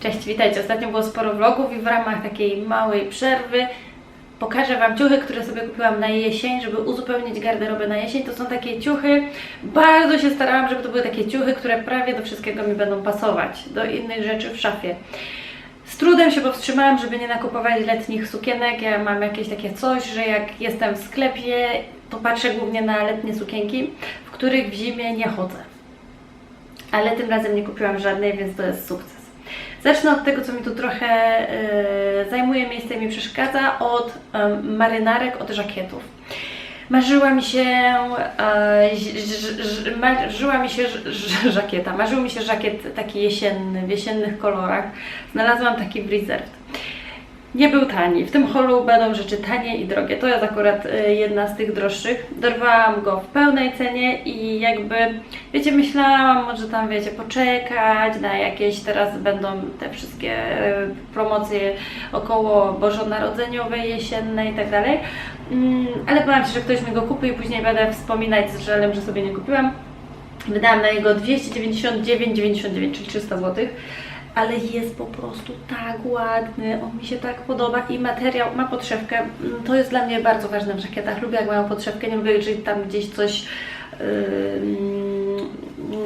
Cześć, witajcie. Ostatnio było sporo vlogów i w ramach takiej małej przerwy pokażę Wam ciuchy, które sobie kupiłam na jesień, żeby uzupełnić garderobę na jesień. To są takie ciuchy, bardzo się starałam, żeby to były takie ciuchy, które prawie do wszystkiego mi będą pasować, do innych rzeczy w szafie. Z trudem się powstrzymałam, żeby nie nakupować letnich sukienek. Ja mam jakieś takie coś, że jak jestem w sklepie, to patrzę głównie na letnie sukienki, w których w zimie nie chodzę. Ale tym razem nie kupiłam żadnej, więc to jest sukces. Zacznę od tego, co mi tu trochę e, zajmuje miejsce i mi przeszkadza, od marynarek, od żakietów. Marzyła mi się, e, ż, ż, ż, marzyła mi się ż, ż, żakieta, marzył mi się żakiet taki jesienny, w jesiennych kolorach. Znalazłam taki Reserved. Nie był tani. W tym holu będą rzeczy tanie i drogie. To jest akurat e, jedna z tych droższych. Dorwałam go w pełnej cenie i jakby, wiecie, myślałam, może tam, wiecie, poczekać na jakieś, teraz będą te wszystkie e, promocje około bożonarodzeniowej, jesiennej i tak dalej. Mm, Ale bałam się, że ktoś mi go kupi i później będę wspominać z żalem, że sobie nie kupiłam. Wydałam na jego 299,99, czyli 300 zł ale jest po prostu tak ładny, on mi się tak podoba i materiał ma podszewkę. Mm, To jest dla mnie bardzo ważne w żakietach. Lubię jak mają podszewkę, nie lubię, jeżeli tam gdzieś coś yy,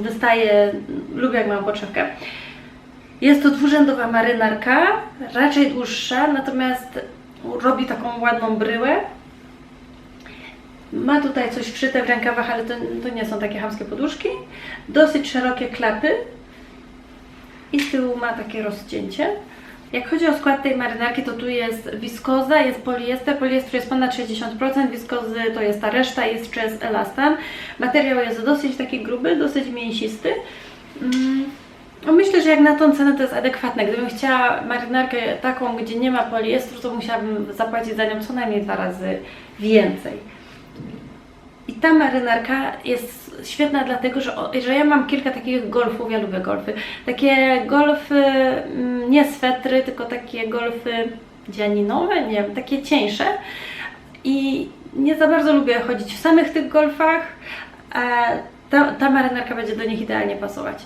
wystaje, lubię jak mają podszewkę. Jest to dwurzędowa marynarka, raczej dłuższa, natomiast robi taką ładną bryłę. Ma tutaj coś wszyte w rękawach, ale to, to nie są takie chamskie poduszki. Dosyć szerokie klapy, i z tyłu ma takie rozcięcie. Jak chodzi o skład tej marynarki, to tu jest wiskoza, jest poliester, poliestru jest ponad 60%, wiskozy to jest ta reszta, jest jest elastan. Materiał jest dosyć taki gruby, dosyć mięsisty. Mm, no myślę, że jak na tą cenę to jest adekwatne. Gdybym chciała marynarkę taką, gdzie nie ma poliestru, to musiałabym zapłacić za nią co najmniej dwa razy więcej. Ta marynarka jest świetna dlatego, że, że ja mam kilka takich golfów, ja lubię golfy. Takie golfy, mm, nie swetry, tylko takie golfy dzianinowe, nie wiem, takie cieńsze. I nie za bardzo lubię chodzić w samych tych golfach, a ta, ta marynarka będzie do nich idealnie pasować.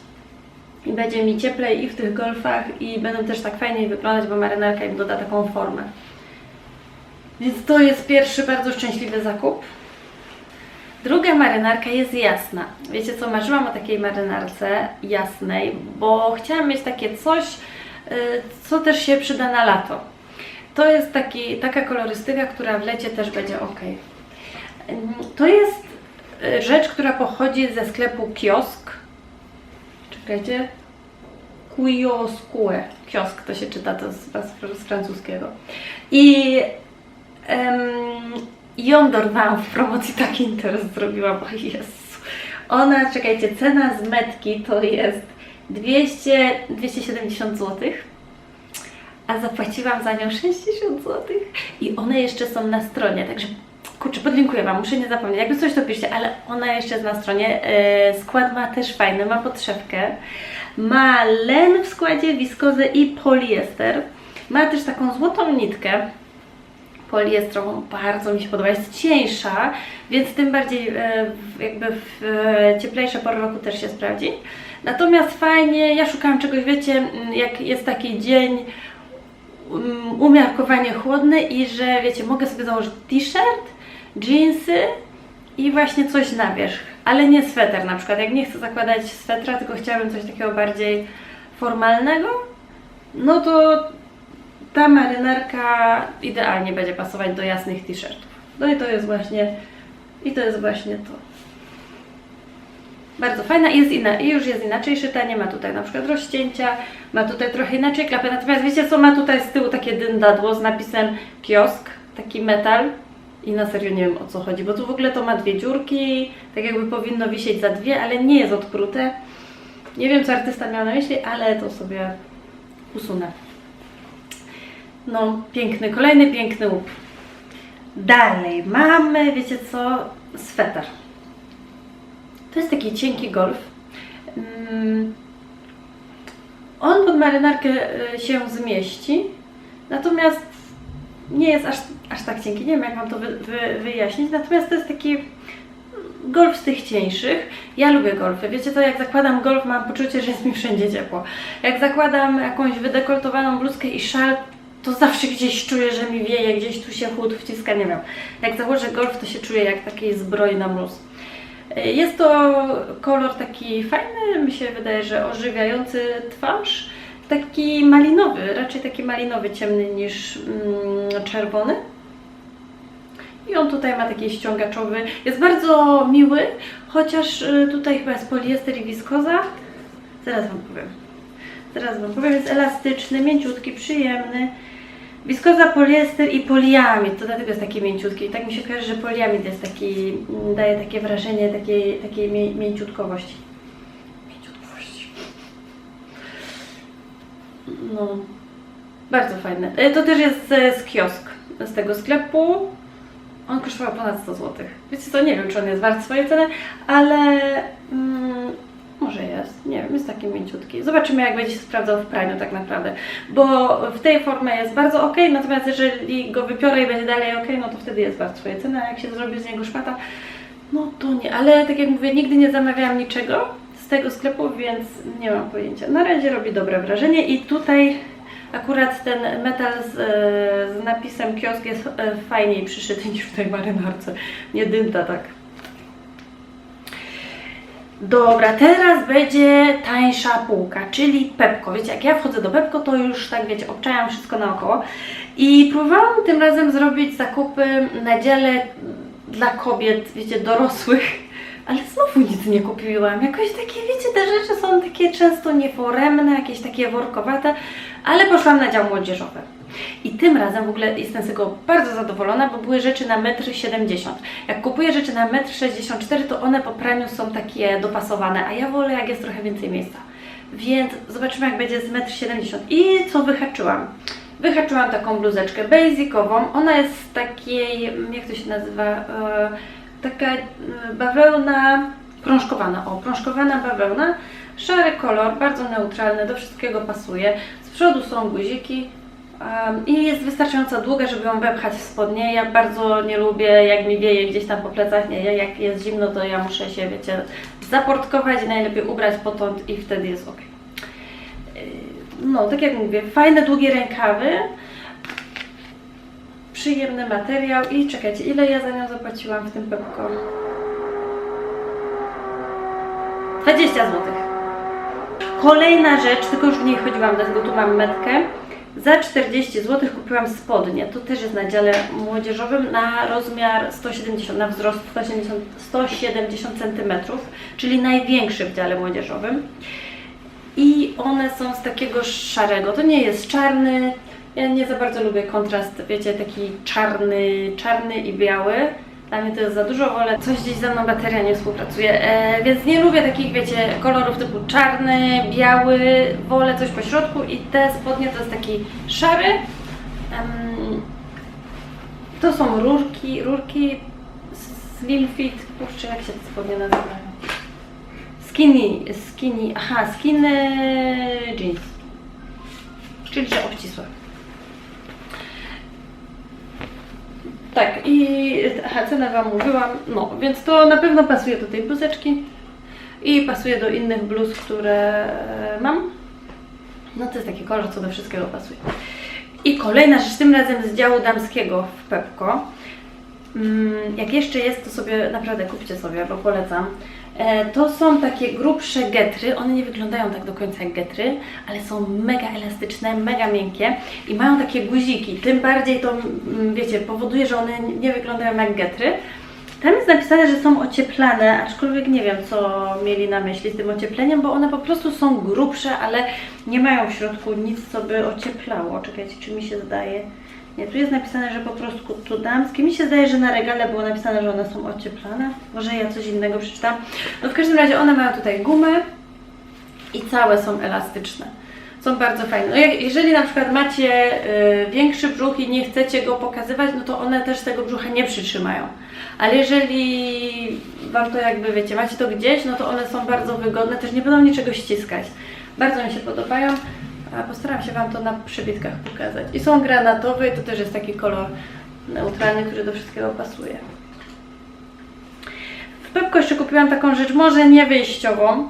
I będzie mi cieplej i w tych golfach i będą też tak fajniej wyglądać, bo marynarka im doda taką formę. Więc to jest pierwszy bardzo szczęśliwy zakup. Druga marynarka jest jasna. Wiecie co, marzyłam o takiej marynarce jasnej, bo chciałam mieć takie coś, y, co też się przyda na lato. To jest taki, taka kolorystyka, która w lecie też będzie ok. To jest y, rzecz, która pochodzi ze sklepu Kiosk. Czekajcie. Kioskue. Kiosk to się czyta, to z, z, francuskiego. I ją dorwałam w promocji, taki interes zrobiłam, o Jezu. Ona, czekajcie, cena z metki to jest 200, 270 zł, a zapłaciłam za nią 60 zł i one jeszcze są na stronie, także kurczę, podlinkuję Wam, muszę nie zapomnieć, jakby coś to piszcie, ale ona jeszcze jest na stronie. E, skład ma też fajny, ma podszewkę, ma len w składzie, wiskozę i poliester. Ma też taką złotą nitkę, poliestrową, bardzo mi się podoba, jest cieńsza, więc tym bardziej e, jakby w e, cieplejsze pory roku też się sprawdzi. Natomiast fajnie, ja szukałam czegoś, wiecie, m, jak jest taki dzień um, umiarkowanie chłodny i że wiecie, mogę sobie założyć t-shirt, jeansy i właśnie coś na wierzch, ale nie sweter na przykład. Jak nie chcę zakładać swetra, tylko chciałabym coś takiego bardziej formalnego, no to ta marynarka idealnie będzie pasować do jasnych t-shirtów. No i to jest właśnie i to jest właśnie to. Bardzo fajna i jest inna, i już jest inaczej szyta, nie ma tutaj na przykład rozcięcia, ma tutaj trochę inaczej klapy, natomiast wiecie co, ma tutaj z tyłu takie dyndadło z napisem kiosk, taki metal i na serio nie wiem o co chodzi, bo tu w ogóle to ma dwie dziurki, tak jakby powinno wisieć za dwie, ale nie jest odprute. Nie wiem co artysta miał na myśli, ale to sobie usunę. No, piękny, kolejny piękny łup. Dalej mamy, wiecie co, sweter. To jest taki cienki golf. Mm, On pod marynarkę y, się zmieści, natomiast nie jest aż, aż tak cienki. Nie wiem, jak Wam to wy, wy, wyjaśnić. Natomiast to jest taki golf z tych cieńszych. Ja lubię golfy. Wiecie to, jak zakładam golf, mam poczucie, że jest mi wszędzie ciepło. Jak zakładam jakąś wydekoltowaną bluzkę i szal, to zawsze gdzieś czuję, że mi wieje, gdzieś tu się chłód wciska, nie wiem. Jak założę golf, to się czuję jak takiej zbroi na mróz. Jest to kolor taki fajny, mi się wydaje, że ożywiający twarz. Taki malinowy, raczej taki malinowy, ciemny niż mm, czerwony. I on tutaj ma taki ściągaczowy. Jest bardzo miły, chociaż y, tutaj chyba jest poliester i wiskoza. Zaraz Wam powiem. Zaraz Wam powiem. Jest elastyczny, mięciutki, przyjemny. Wiskoza, poliester i poliamid, to dlatego jest taki mięciutki. I tak mi się kojarzy, że poliamid jest taki, mm, daje takie wrażenie takiej, takiej mię, mięciutkowości. Mięciutkowości. No, bardzo fajne. E, To też jest z, kiosk, z tego sklepu. On kosztował ponad 100 zł. Wiecie co, nie wiem czy on jest wart swojej ceny, ale mm, może jest, nie wiem, jest taki mięciutki. Zobaczymy jak będzie się sprawdzał w praniu tak naprawdę, bo w tej formie jest bardzo ok, natomiast jeżeli go wypiorę i będzie dalej ok, no to wtedy jest wart swojej ceny, a jak się zrobi z niego szmata, no to nie, ale tak jak mówię, nigdy nie zamawiałam niczego z tego sklepu, więc nie mam pojęcia. Na razie robi dobre wrażenie i tutaj akurat ten metal z, z napisem kiosk jest e, fajniej przyszyty niż w tej marynarce. Nie dynda tak. Dobra, teraz będzie tańsza półka, czyli Pepko. Wiecie, jak ja wchodzę do Pepko, to już tak wiecie, obczajam wszystko naokoło. I próbowałam tym razem zrobić zakupy na dziale dla kobiet, wiecie, dorosłych, ale znowu nic nie kupiłam. Jakoś takie, wiecie, te rzeczy są takie często nieforemne, jakieś takie workowate, ale poszłam na dział młodzieżowy. I tym razem w ogóle jestem z tego bardzo zadowolona, bo były rzeczy na 1,70 m. Jak kupuję rzeczy na 1,64 m, to one po praniu są takie dopasowane, a ja wolę jak jest trochę więcej miejsca. Więc zobaczymy jak będzie z 1,70 m. I co wyhaczyłam? Wyhaczyłam taką bluzeczkę basicową. Ona jest z takiej, jak to się nazywa, e, taka e, bawełna prążkowana. O, prążkowana bawełna. Szary kolor, bardzo neutralny, do wszystkiego pasuje. Z przodu są guziki, I jest wystarczająco długa, żeby ją wepchać w spodnie. Ja bardzo nie lubię, jak mi wieje gdzieś tam po plecach. Nie, jak jest zimno, to ja muszę się, wiecie, zaportkować i najlepiej ubrać potąd i wtedy jest ok. No, tak jak mówię, fajne, długie rękawy, przyjemny materiał i czekajcie, ile ja za nią zapłaciłam w tym Pepko? 20 zł. Kolejna rzecz, tylko już w niej chodziłam, dlatego tu mam metkę. Za 40 zł kupiłam spodnie. To też jest na dziale młodzieżowym na rozmiar 170, na wzrost 170, 170 cm, czyli największy w dziale młodzieżowym. I one są z takiego szarego. To nie jest czarny. Ja nie za bardzo lubię kontrast, wiecie, taki czarny, czarny i biały. Dla mnie to jest za dużo, wolę coś gdzieś ze mną bateria nie współpracuje, e, więc nie lubię takich, wiecie, kolorów typu czarny, biały, wolę coś po środku i te spodnie to jest taki szary. Em, to są rurki, rurki slim fit, kurczę, jak się te spodnie nazywają? Skinny, skinny, aha, skinny jeans, czyli że obcisłe. Tak, i aha, cenę Wam mówiłam, no, więc to na pewno pasuje do tej bluzeczki i pasuje do innych bluz, które mam. No to jest taki kolor, co do wszystkiego pasuje. I kolejna rzecz, tym razem z działu damskiego w Pepko. Mm, Jak jeszcze jest, to sobie naprawdę kupcie sobie, bo polecam. E, To są takie grubsze getry. One nie wyglądają tak do końca jak getry, ale są mega elastyczne, mega miękkie i mają takie guziki. Tym bardziej to, mm, wiecie, powoduje, że one nie wyglądają jak getry. Tam jest napisane, że są ocieplane, aczkolwiek nie wiem, co mieli na myśli z tym ociepleniem, bo one po prostu są grubsze, ale nie mają w środku nic, co by ocieplało. Czekajcie, czy mi się zdaje. Nie, tu jest napisane, że po prostu tu damskie. Mi się zdaje, że na regale było napisane, że one są ocieplane. Może ja coś innego przeczytam. No w każdym razie one mają tutaj gumę i całe są elastyczne. Są bardzo fajne. No jak, jeżeli na przykład macie y, większy brzuch i nie chcecie go pokazywać, no to one też tego brzucha nie przytrzymają. Ale jeżeli Wam to jakby wiecie, macie to gdzieś, no to one są bardzo wygodne, też nie będą niczego ściskać. Bardzo mi się podobają. A postaram się Wam to na przybitkach pokazać. I są granatowe i to też jest taki kolor neutralny, który do wszystkiego pasuje. W Pepko jeszcze kupiłam taką rzecz, może nie wyjściową,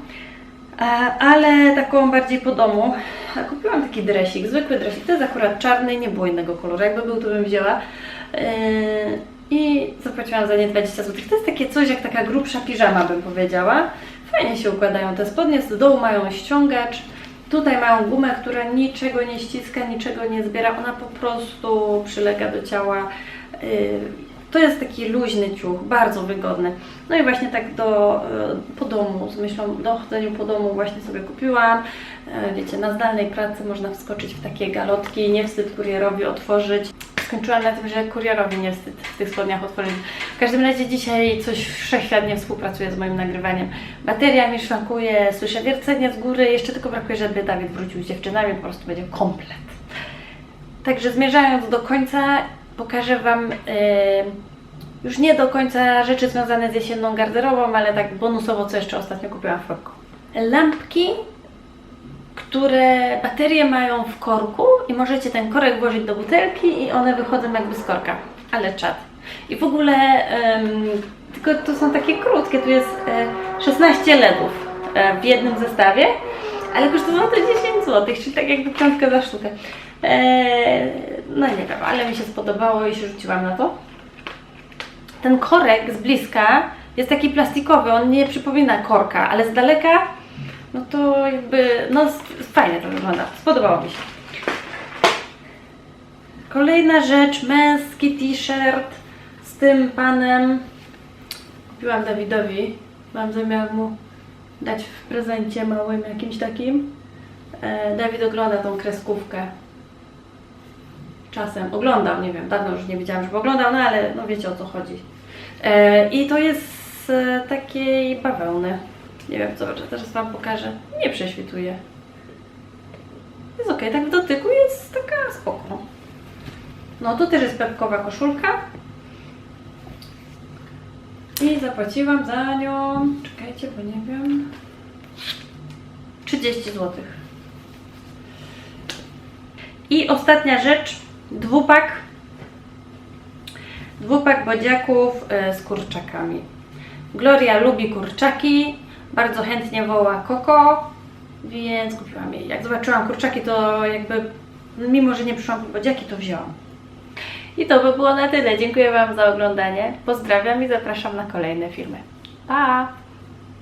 e, ale taką bardziej po domu. A Kupiłam taki dresik, zwykły dresik. To jest akurat czarny, nie było innego koloru. Jakby był, to bym wzięła. Yy, I zapłaciłam za nie 20 zł. To jest takie coś jak taka grubsza piżama, bym powiedziała. Fajnie się układają te spodnie. Z dołu mają ściągacz. Tutaj mają gumę, która niczego nie ściska, niczego nie zbiera. Ona po prostu przylega do ciała. Yy, To jest taki luźny ciuch, bardzo wygodny. No i właśnie tak do, yy, po domu, z myślą do chodzeniu po domu właśnie sobie kupiłam. E, Wiecie, na zdalnej pracy można wskoczyć w takie galotki, nie wstyd kurierowi otworzyć. Skończyłam na tym, że kurierowi nie wstyd w tych spodniach otworzyć. W każdym razie dzisiaj coś wszechświat nie współpracuje z moim nagrywaniem. Bateria mi szwankuje, słyszę wiercenie z góry, jeszcze tylko brakuje, żeby Dawid wrócił z dziewczynami, po prostu będzie komplet. Także zmierzając do końca, pokażę Wam e, już nie do końca rzeczy związane z jesienną garderobą, ale tak bonusowo, co jeszcze ostatnio kupiłam w Pepko. Lampki, które baterie mają w korku i możecie ten korek włożyć do butelki i one wychodzą jakby z korka. Ale czad. I w ogóle em, tylko to są takie krótkie, tu jest e, 16 LEDów e, w jednym zestawie, ale kosztowało to 10 zł, czyli tak jakby piątka za sztukę. E, no nie wiem, ale mi się spodobało i się rzuciłam na to. Ten korek z bliska jest taki plastikowy, on nie przypomina korka, ale z daleka no to jakby, no fajnie to wygląda, spodobało mi się. Kolejna rzecz, męski t-shirt z tym panem. Kupiłam Dawidowi, mam zamiar mu dać w prezencie małym jakimś takim. E, Dawid ogląda tą kreskówkę. Czasem oglądał, nie wiem, dawno już nie widziałam, żeby oglądał, no ale no wiecie o co chodzi. E, I to jest z takiej bawełny. Nie wiem, co teraz Wam pokażę. Nie prześwituje. Jest ok, tak w dotyku jest taka spoko. No tu też jest pepkowa koszulka. I zapłaciłam za nią, czekajcie, bo nie wiem, 30 zł. I ostatnia rzecz, dwupak. Dwupak bodziaków e, z kurczakami. Gloria lubi kurczaki, bardzo chętnie woła Koko, więc kupiłam jej. Jak zobaczyłam kurczaki, to jakby, mimo że nie przyszłam po to wzięłam. I to by było na tyle. Dziękuję Wam za oglądanie. Pozdrawiam i zapraszam na kolejne filmy. Pa!